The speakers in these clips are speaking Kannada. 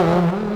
Uhum.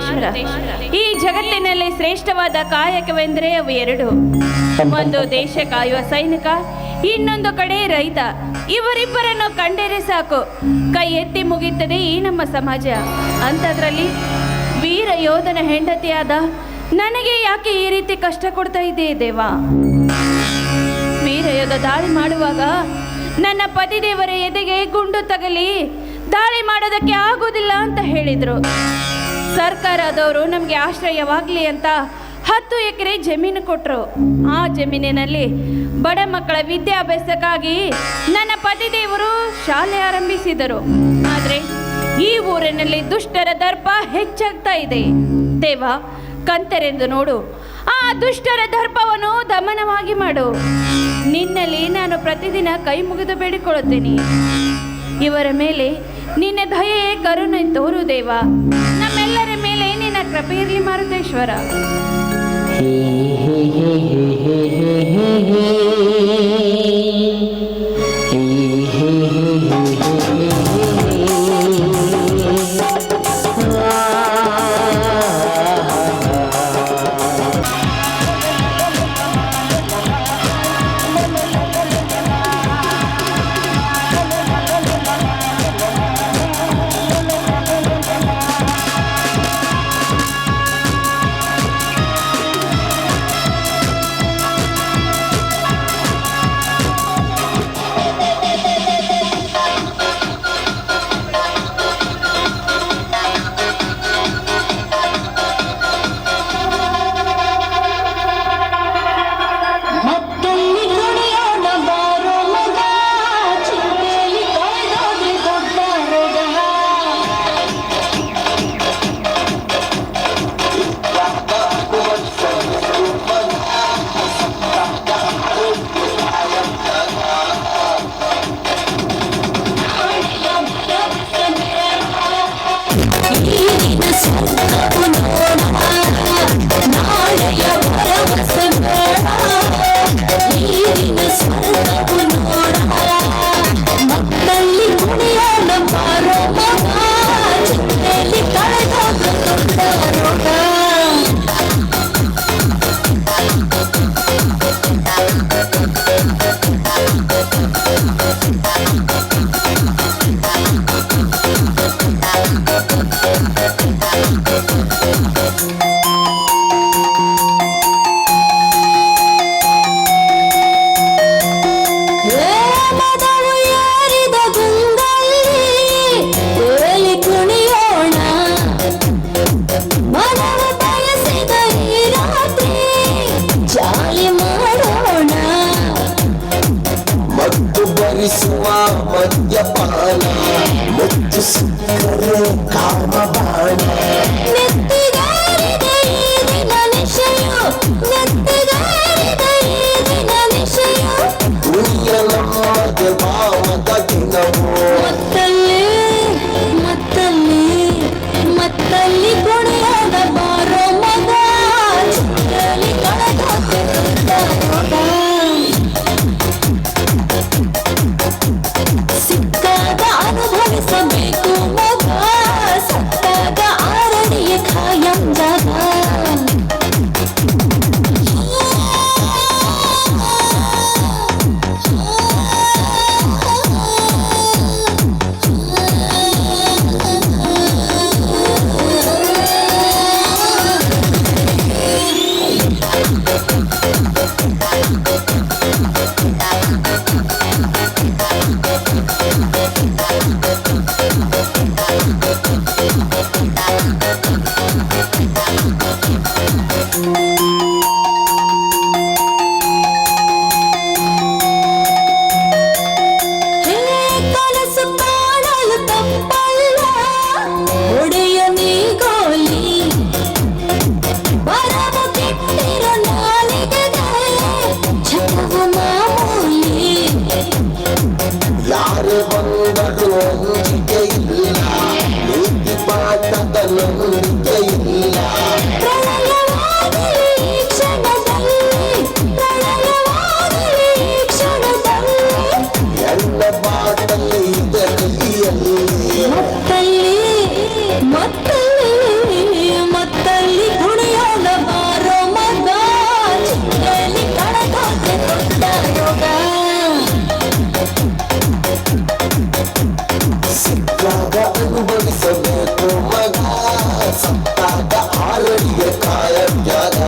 ಮಾರುತೇಶ್ವರ ಈ ಜಗತ್ತಿನಲ್ಲಿ ಶ್ರೇಷ್ಠವಾದ ಕಾಯಕವೆಂದರೆ ಅವು ಎರಡು. ಒಂದು ದೇಶ ಕಾಯುವ ಸೈನಿಕ, ಇನ್ನೊಂದು ಕಡೆ ರೈತ. ಇವರಿಬ್ಬರನ್ನು ಕಂಡರೆ ಸಾಕು. ಕೈ ಎತ್ತಿ ಮುಗಿಯುತ್ತದೆ ಈ ನಮ್ಮ ಸಮಾಜ. ಅಂಥದ್ರಲ್ಲಿ ವೀರ ಯೋಧನ ಹೆಂಡತಿಯಾದ ನನಗೆ ಯಾಕೆ ಈ ರೀತಿ ಕಷ್ಟ ಕೊಡ್ತಾ ಇದೆ ದೇವಾ? ವೀರಯೋಧ ದಾಳಿ ಮಾಡುವಾಗ ನನ್ನ ಪತಿದೇವರ ಎದೆಗೆ ಗುಂಡು ತಗಲಿ, ದಾಳಿ ಮಾಡೋದಕ್ಕೆ ಆಗೋದಿಲ್ಲ ಅಂತ ಹೇಳಿದ್ರು. ಸರ್ಕಾರದವರು ನಮಗೆ ಆಶ್ರಯವಾಗಲಿ ಅಂತ ಹತ್ತು ಎಕರೆ ಜಮೀನು ಕೊಟ್ಟರು ಆ ಜಮೀನಿನಲ್ಲಿ ಬಡ ಮಕ್ಕಳ ವಿದ್ಯಾಭ್ಯಾಸಕ್ಕಾಗಿ ನನ್ನ ಪತಿದೇವರು ಶಾಲೆ ಆರಂಭಿಸಿದರು. ಆದರೆ ಈ ಊರಿನಲ್ಲಿ ದುಷ್ಟರ ದರ್ಪ ಹೆಚ್ಚಾಗ್ತಾ ಇದೆ. ದೇವ, ಕಂತರೆಂದು ನೋಡು. ಆ ದುಷ್ಟರ ದರ್ಪವನ್ನು ದಮನವಾಗಿ ಮಾಡು. ನಿನ್ನಲ್ಲಿ ನಾನು ಪ್ರತಿದಿನ ಕೈ ಮುಗಿದು ಬೇಡಿಕೊಳ್ಳುತ್ತೇನೆ. ಇವರ ಮೇಲೆ ನಿನ್ನ ದಯೆಯೇ ಕರುಣೆ ತೋರು ದೇವ. ನಿನ್ನ ಕೃಪೆ ಇರಲಿ ಮಾರುತೇಶ್ವರ ಹೇ ಹೇ ಹೇ ಹೇ ಹೇ ಹೇ ಹೇ ಮಾಡುವ ಮದ್ಯಪಾನ ಮುತ್ತು ಸಿಕ್ಕರೆ ಅನುಭವಿಸಬೇಕು ಮಗ ಸತ್ತಾಗ ಆರಡಿಯ ಕಾಯ ಜಾಗ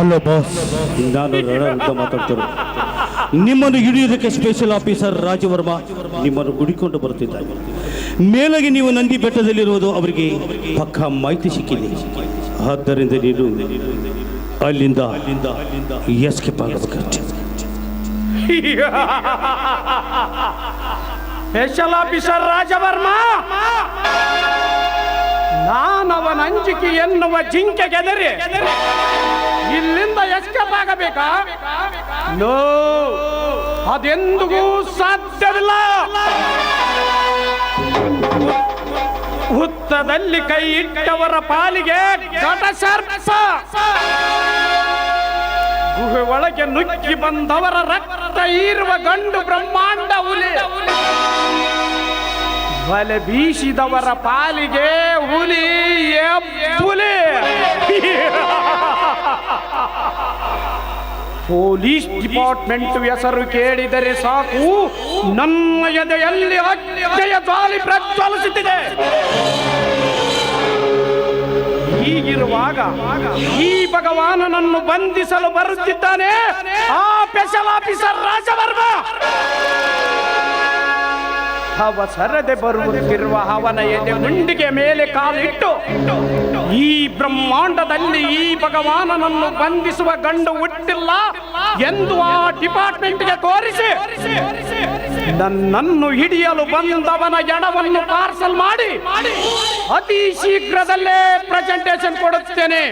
ಅಲ್ಲ ಬಾಸ್ ನಾನು ರಣ ಅಂತ ಮಾತಾಡ್ತಾರೆ ನಿಮ್ಮನ್ನು ಹಿಡಿಯೋದಕ್ಕೆ ಸ್ಪೆಷಲ್ ಆಫೀಸರ್ ರಾಜವರ್ಮ ನಿಮ್ಮನ್ನು ಹುಡುಕೊಂಡು ಬರುತ್ತಿದ್ದಾರೆ. ಮೇಲಾಗಿ ನೀವು ನಂದಿ ಬೆಟ್ಟದಲ್ಲಿರುವುದು ಅವರಿಗೆ ಪಕ್ಕ ಮಾಹಿತಿ ಸಿಕ್ಕಿದೆ. ಆದ್ದರಿಂದ ನೀನು ಅಲ್ಲಿಂದ ಅಲ್ಲಿಂದ ಎಸ್ಕೇಪ್ ಸ್ಪೆಷಲ್ ಆಫೀಸರ್ ರಾಜವರ್ಮ! ನಾನವನ ಅಂಜಿಕೆ ಎನ್ನುವ ಜಿಂಕೆ ಗೆದರಿ ಇಲ್ಲಿಂದ ಎಸ್ಕೇಪ್ ಆಗಬೇಕಾ? ನೋ ಅದೆಂದಿಗೂ ಸಾಧ್ಯವಿಲ್ಲ. ಹುತ್ತದಲ್ಲಿ ಕೈ ಇಟ್ಟವರ ಪಾಲಿಗೆ ಗುಹೆ ಒಳಗೆ ನುಗ್ಗಿ ಬಂದವರ ರಕ್ತ ಇರುವ ಗಂಡು ಬ್ರಹ್ಮಾಂಡ ಹುಲಿ. ಬಲೆ ಬೀಸಿದವರ ಪಾಲಿಗೆ ಹುಲಿ ಹುಲಿ ಪೊಲೀಸ್ ಡಿಪಾರ್ಟ್ಮೆಂಟ್ ಹೆಸರು ಕೇಳಿದರೆ ಸಾಕು. ನಮ್ಮ ಎದೆಯಲ್ಲಿ ಅಜ್ಜೆಯ ಜ್ವಾಲಿ ಪ್ರಜ್ವಲಿಸುತ್ತಿದೆ. ಹೀಗಿರುವಾಗ ಈ ಭಗವಾನನನ್ನು ಬಂಧಿಸಲು ಬರುತ್ತಿದ್ದಾನೆ ಆ ಸ್ಪೆಷಲ್ ಆಫೀಸರ್ ರಾಜವರ್ಮ. ಅವ ಸರದೆ ಬರುತ್ತಿರುವ ಅವನ ಎದೆ ಮುಂಡಿಗೆ ಮೇಲೆ ಕಾಲಿಟ್ಟು ಈ ಬ್ರಹ್ಮಾಂಡದಲ್ಲಿ ಈ ಭಗವಾನನನ್ನು ಬಂಧಿಸುವ ಗಂಡು ಹುಟ್ಟಿಲ್ಲ ಎಂದು ಆ ಡಿಪಾರ್ಟ್ಮೆಂಟ್ಗೆ ತೋರಿಸಿ. ನನ್ನನ್ನು ಹಿಡಿಯಲು ಬಂದವನ ಎಡವನ್ನು ಪಾರ್ಸಲ್ ಮಾಡಿ. ಅತಿ ಶೀಘ್ರದಲ್ಲೇ ಪ್ರೆಸೆಂಟೇಶನ್ ಕೊಡುತ್ತೇನೆ.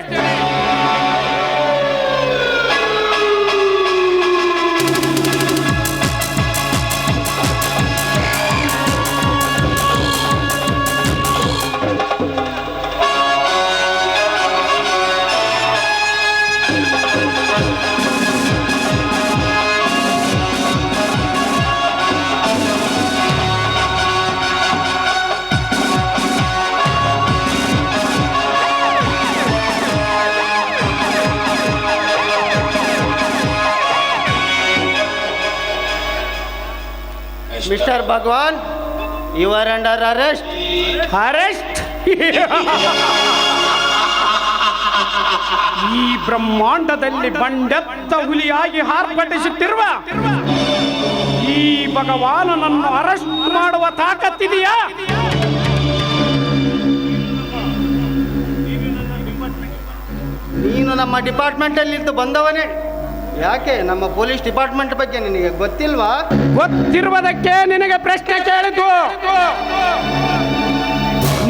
Mister Bhagwan you are under arrest arrest ಈ ಬ್ರಹ್ಮಾಂಡದಲ್ಲಿ ಬಂಡೆತ್ತ ಹುಲಿಯಾಗಿ ಹಾರ್ಪಟಿಸುತ್ತಿರುವ ಈ ಭಗವಾನನನ್ನು ಅರೆಸ್ಟ್ ಮಾಡುವ ತಾಕತ್ತಿದೆಯಾ? ನೀನು ನಮ್ಮ ಡಿಪಾರ್ಟ್ಮೆಂಟಲ್ಲಿದ್ದು ಬಂದವನೇ. ಯಾಕೆ? ನಮ್ಮ ಪೊಲೀಸ್ ಡಿಪಾರ್ಟ್ಮೆಂಟ್ ಬಗ್ಗೆ ನಿನಗೆ ಗೊತ್ತಿಲ್ವಾ? ಗೊತ್ತಿರುವುದಕ್ಕೆ ನಿನಗೆ ಪ್ರಶ್ನೆ ಕೇಳಿತು.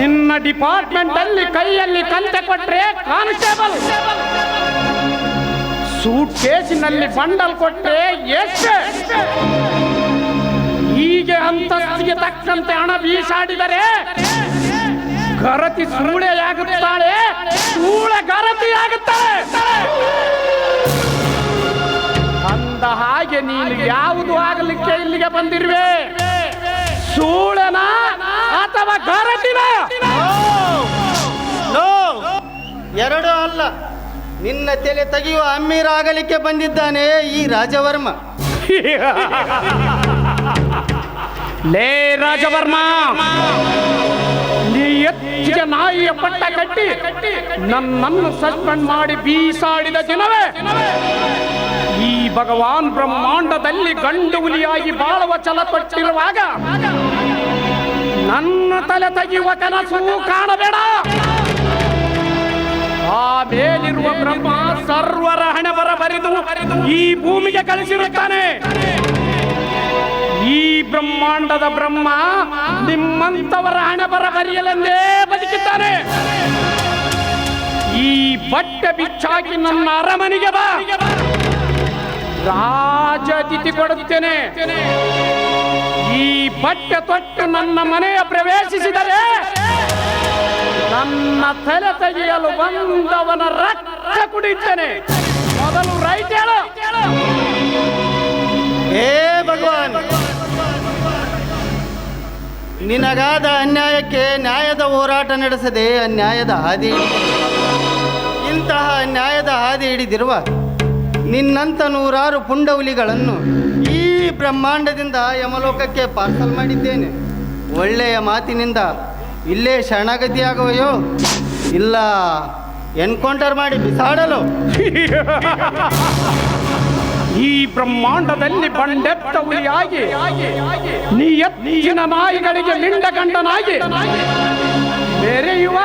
ನಿನ್ನ ಡಿಪಾರ್ಟ್ಮೆಂಟ್ ಅಲ್ಲಿ ಕೈಯಲ್ಲಿ ಕಂತೆ ಕೊಟ್ರೆ ಕಾನ್ಸ್ಟೇಬಲ್. ಸೂಟ್ ಕೇಸಿನಲ್ಲಿ ಬಂಡಲ್ ಕೊಟ್ರೆ ಎಷ್ಟು. ಹೀಗೆ ಅಂತಸ್ತಿಗೆ ತಕ್ಕಂತೆ ಹಣ ಬೀಸಾಡಿದರೆ ಗರತಿ ಸೂಳೆಯಾಗುತ್ತಾಳೆ, ಸೂಳೆ ಗರತಿಯಾಗುತ್ತಾಳೆ. ಅಂದ ಹಾಗೆ ನೀನು ಯಾವುದು ಆಗಲಿಕ್ಕೆ ಇಲ್ಲಿಗೆ ಬಂದಿರುವೆ? ಸೂಳನ ಅಥವಾ ಗರಟಿನ? ಎರಡು ಅಲ್ಲ. ನಿನ್ನ ತಲೆ ತೆಗೆಯುವ ಅಮ್ಮೀರ ಆಗಲಿಕ್ಕೆ ಬಂದಿದ್ದಾನೆ ಈ ರಾಜವರ್ಮ. ಲೇ ರಾಜವರ್ಮ ನೀ ಎತ್ತಿಗೆ ನಾಯಿಯ ಪಟ್ಟ ಕಟ್ಟಿ ನನ್ನನ್ನು ಸಸ್ಪೆಂಡ್ ಮಾಡಿ ಬೀಸಾಡಿದ ದಿನವೇ? ಭಗವಾನ್ ಬ್ರಹ್ಮಾಂಡದಲ್ಲಿ ಗಂಡು ಹುಲಿಯಾಗಿ ಬಾಳುವ ಛಲ ಕೊಟ್ಟಿರುವಾಗ ನನ್ನ ತಲೆ ತೆಗೆಯುವ ಕನಸು ಕಾಣಬೇಡ. ಆ ಮೇಲಿರುವ ಬ್ರಹ್ಮ ಸರ್ವರ ಹಣವರ ಬರ ಬರೆದು ಈ ಭೂಮಿಗೆ ಕಳಿಸಿರುತ್ತಾನೆ. ಈ ಬ್ರಹ್ಮಾಂಡದ ಬ್ರಹ್ಮ ನಿಮ್ಮಂತವರ ಹಣಬರ ಬರೆಯಲೆಂದೇ ಬದುಕಿದ್ದಾನೆ. ಈ ಬಟ್ಟೆ ಬಿಚ್ಚಾಕಿ ನನ್ನ ಅರಮನೆಗೆ ಬಾ. ರಾಜ ಅತಿಥಿ ಕೊಡುತ್ತೇನೆ ಈ ಬಟ್ಟೆ ತೊಟ್ಟು ನನ್ನ ಮನೆಯ ಪ್ರವೇಶಿಸಿದರೆ ನನ್ನ ತಲೆ ತೆಗೆಯಲು ಬಂದವನ ರಕ್ತ ಕುಡಿಯುತ್ತೇನೆ ಮೊದಲು ರೈಟ್ ಹೇಳು ಹೇ ಭಗವಾನ್, ನಿನಗಾದ ಅನ್ಯಾಯಕ್ಕೆ ನ್ಯಾಯದ ಹೋರಾಟ ನಡೆಸದೆ ಅನ್ಯಾಯದ ಹಾದಿ. ಇಂತಹ ಅನ್ಯಾಯದ ಹಾದಿ ಹಿಡಿದಿರುವ ನಿನ್ನಂಥ ನೂರಾರು ಪುಂಡವುಲಿಗಳನ್ನು ಈ ಬ್ರಹ್ಮಾಂಡದಿಂದ ಯಮಲೋಕಕ್ಕೆ ಪಾರ್ಸಲ್ ಮಾಡಿದ್ದೇನೆ. ಒಳ್ಳೆಯ ಮಾತಿನಿಂದ ಇಲ್ಲೇ ಶರಣಗತಿಯಾಗುವೆಯೋ? ಇಲ್ಲ, ಎನ್ಕೌಂಟರ್ ಮಾಡಿ ಬಿಸಾಡಲು. ಈ ಬ್ರಹ್ಮಾಂಡದಲ್ಲಿ ಬಂಡೆತ್ತ ಹುಲಿಯಾಗಿ, ನೀ ಎತ್ತಿನ ನಾಯಿಗಳಿಗೆ ಮಿಂಡ ಗಂಡನಾಗಿ ಬೇರೆಯುವ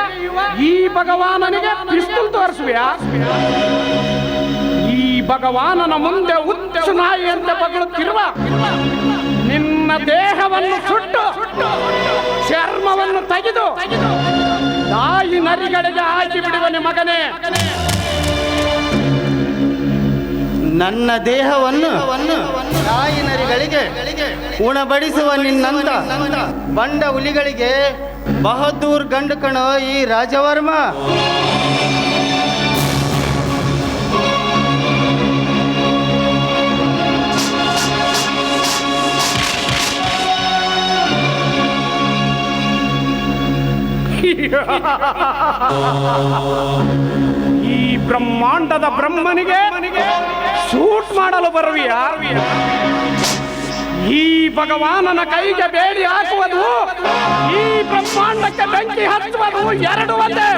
ಈ ಭಗವಾನನಿಗೆ ಪಿಸ್ತೂಲ್ ತೋರಿಸುವೆಯಾ? ಈ ಭಗವಾನನ ಮುಂದೆ ಹುಚ್ಚು ನಾಯಿ ಅಂತ ಬಗಳುತ್ತಿರುವ ನಿನ್ನ ದೇಹವನ್ನು ಸುಟ್ಟು ಚರ್ಮವನ್ನು ತೆಗೆದು ನಾಯಿ ನರಿಗಳಿಗೆ ಹಾಕಿ ಬಿಡುವನೆ ಮಗನೇ. ನನ್ನ ದೇಹವನ್ನು ನಾಯಿ ನರಿಗಳಿಗೆ ಉಣಬಡಿಸುವ ನಿನ್ನಂತ ಬಂಡ ಹುಲಿಗಳಿಗೆ ಬಹದ್ದೂರ್ ಗಂಡು ಕಣೋ ಈ ರಾಜವರ್ಮ. ಈ ಬ್ರಹ್ಮಾಂಡದ ಬ್ರಹ್ಮನಿಗೆ ಸೂಟ್ ಮಾಡಲು ಬರುವಿಯ? ಈ ಭಗವಾನನ ಕೈಗೆ ಬೇಡಿ ಹಾಕುವುದು, ಈ ಬ್ರಹ್ಮಾಂಡಕ್ಕೆ ಬೆಂಕಿ ಹಚ್ಚುವುದು ಎರಡು ಒಂದೇ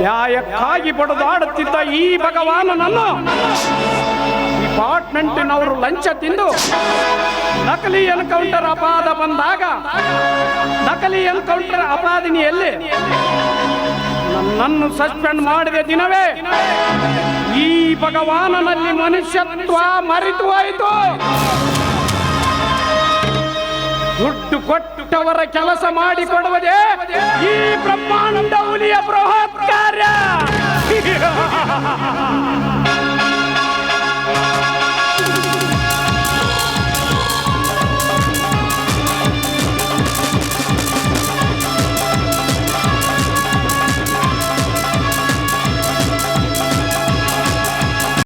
ನ್ಯಾಯಕ್ಕಾಗಿ ಬಡದಾಡುತ್ತಿದ್ದ ಈ ಭಗವಾನನನ್ನು ಡಿಪಾರ್ಟ್ಮೆಂಟಿನವರು ಲಂಚ ತಿಂದು ನಕಲಿ ಎನ್ಕೌಂಟರ್ ಅಪಾದ ಬಂದಾಗ ನಕಲಿ ಎನ್ಕೌಂಟರ್ ಅಪಾದಿನಿಯಲ್ಲಿ ನನ್ನನ್ನು ಸಸ್ಪೆಂಡ್ ಮಾಡಿದ ದಿನವೇ ಈ ಭಗವಾನನಲ್ಲಿ ಮನುಷ್ಯತ್ವ ಮರೆತು ಹೋಯಿತು. ದುಡ್ಡು ಕೊಟ್ಟವರ ಕೆಲಸ ಮಾಡಿಕೊಡುವುದೇ ಈ ಬ್ರಹ್ಮಾನಂದ ಹುಲಿಯ ಬೃಹತ್ ಕಾರ್ಯ.